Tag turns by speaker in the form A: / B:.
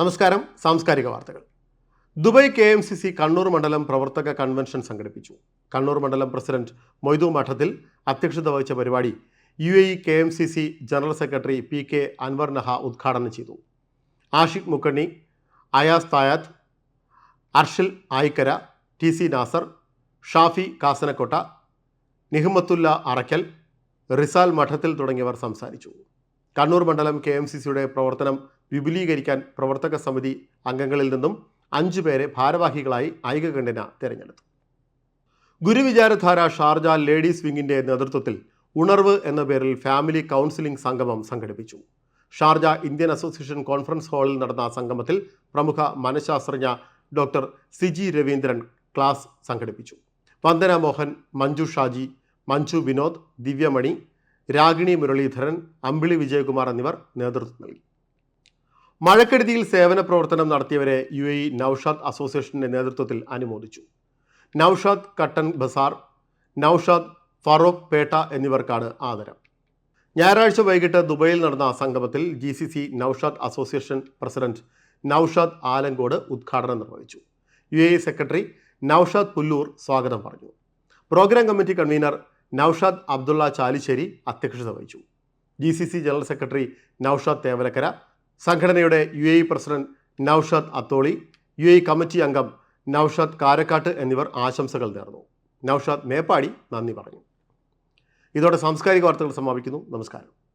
A: നമസ്കാരം സാംസ്കാരിക വാർത്തകൾ. Dubai K M C C Kannur മണ്ഡലം പ്രവർത്തക കൺവെൻഷൻ സംഘടിപ്പിച്ചു. കണ്ണൂർ മണ്ഡലം പ്രസിഡന്റ് മൊയ്തു മഠത്തിൽ അധ്യക്ഷത വഹിച്ച പരിപാടി U A K M C C general secretary P K Anwar Naha ഉദ്ഘാടനം ചെയ്തു. ആഷിഖ് മുക്കണ്ണി അയാസ് തായാത്ത് അർഷിൽ ആയിക്കര ടി സി നാസർ ഷാഫി കാസനക്കോട്ട നിഹമ്മത്തുല്ല അറക്കൽ റിസാൽ മഠത്തിൽ തുടങ്ങിയവർ സംസാരിച്ചു. കണ്ണൂർ മണ്ഡലം കെ എം സി സിയുടെ പ്രവർത്തനം വിപുലീകരിക്കാൻ പ്രവർത്തക സമിതി അംഗങ്ങളിൽ നിന്നും അഞ്ചു പേരെ ഭാരവാഹികളായി ഐകകണ്ഠന തെരഞ്ഞെടുത്തു. ഗുരുവിചാരധാര ഷാർജ ലേഡീസ് വിങ്ങിന്റെ നേതൃത്വത്തിൽ ഉണർവ് എന്ന പേരിൽ ഫാമിലി കൗൺസിലിംഗ് സംഗമം സംഘടിപ്പിച്ചു. ഷാർജ ഇന്ത്യൻ അസോസിയേഷൻ കോൺഫറൻസ് ഹാളിൽ നടന്ന സംഗമത്തിൽ പ്രമുഖ മനഃശാസ്ത്രജ്ഞ ഡോക്ടർ സിജി രവീന്ദ്രൻ ക്ലാസ് സംഘടിപ്പിച്ചു. വന്ദന മോഹൻ മഞ്ജു ഷാജി മഞ്ജു വിനോദ് ദിവ്യമണി രാഗിണി മുരളീധരൻ അമ്പിളി വിജയകുമാർ എന്നിവർ നേതൃത്വം നൽകി. മഴക്കെടുതിയിൽ സേവന പ്രവർത്തനം നടത്തിയവരെ യു എ നൌഷാദ് അസോസിയേഷന്റെ നേതൃത്വത്തിൽ അനുമോദിച്ചു. നൌഷാദ് കട്ടൻ ബസാർ നൌഷാദ് ഫറോഖ് പേട്ട എന്നിവർക്കാണ് ആദരം. ഞായറാഴ്ച വൈകിട്ട് ദുബൈയിൽ നടന്ന സംഗമത്തിൽ G C C Noushad association president Noushad Alangode ഉദ്ഘാടനം നിർവഹിച്ചു. U A secretary Noushad Pullur സ്വാഗതം പറഞ്ഞു. Programme committee convener Noushad Abdulla Chalissery അധ്യക്ഷത വഹിച്ചു. G C C general secretary Noushad Thevalakkara സംഘടനയുടെ U A president Noushad Atholi U A committee അംഗം നൌഷാദ് കാരക്കാട്ട് എന്നിവർ ആശംസകൾ നേർന്നു. നൌഷാദ് മേപ്പാടി നന്ദി പറഞ്ഞു. ഇതോടെ സാംസ്കാരിക വാർത്തകൾ സമാപിക്കുന്നു. നമസ്കാരം.